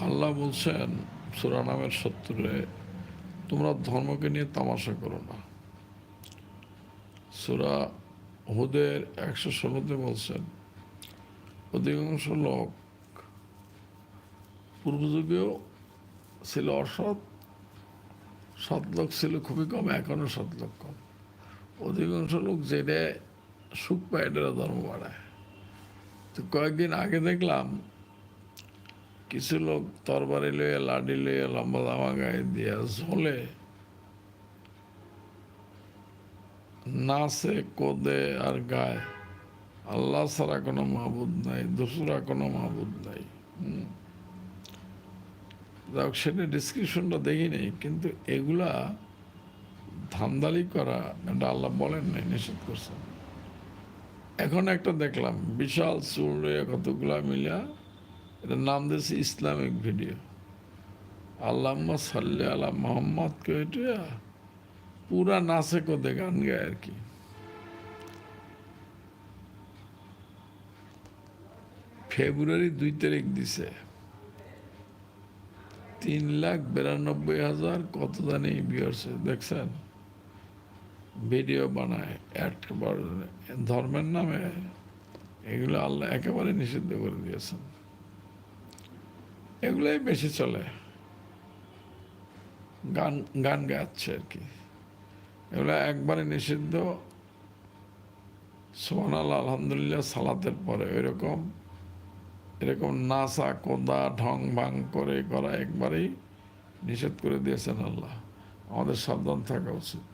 আল্লাহ বলছেন, সুরা নামের সত্তরে, তোমরা ধর্মকে নিয়ে তামাশা করো না। সুরা হুদের একশো ষোলোতে বলছেন, অধিকাংশ লোক পূর্বযুগেও ছিল অসৎ, সৎ লোক ছিল খুবই কম এখনও সৎ লোক কম। অধিকাংশ লোক যেটা সুখ পায় এটা ধর্ম বাড়ায়। তো কয়েকদিন আগে দেখলাম কিছু লোক তরবারি লইয়া লাডি লইয়া, লম্বা জামা গায়ে দিয়া ঝোলে নাচে, কোদে আর গায়। আল্লাহ ছাড়া কোনো মাহবুদ নাই, দোসরা কোনো মাহবুদ নাই। হুম। যাক, সেটা ডিসক্রিপশনটা দেখি নেই, কিন্তু এগুলা ধান্দালি করা, এটা আল্লাহ বলেন নাই, নিষেধ করছেন। এখন একটা দেখলাম, বিশাল চুল কতগুলা মিলা এটার নাম দিয়েছে ইসলামিক ভিডিও। আল্লাহ সাল্লি আলা মোহাম্মদ কেটা পুরা নাচে কোদে গান গায় আর কি। ফেব্রুয়ারি দুই তারিখ দিছে। তিন লাখ বিরানব্বই হাজার কত জানি বিয়ার্সে দেখছেন? ভিডিও বানায় ধর্মের নামে। এগুলো আল্লাহ একেবারে নিষিদ্ধ করে দিয়েছেন। এগুলোই বেশি চলে। গান গান গাচ্ছে আর কি। এগুলো একবারে নিষিদ্ধ। সোহানাল আলহামদুলিল্লাহ, সালাতের পরে এরকম এরকম নাসা কোদা, ঢং, ভাং করে করা একবারেই নিষেধ করে দিয়েছেন আল্লাহ। আমাদের সাবধান থাকা উচিত।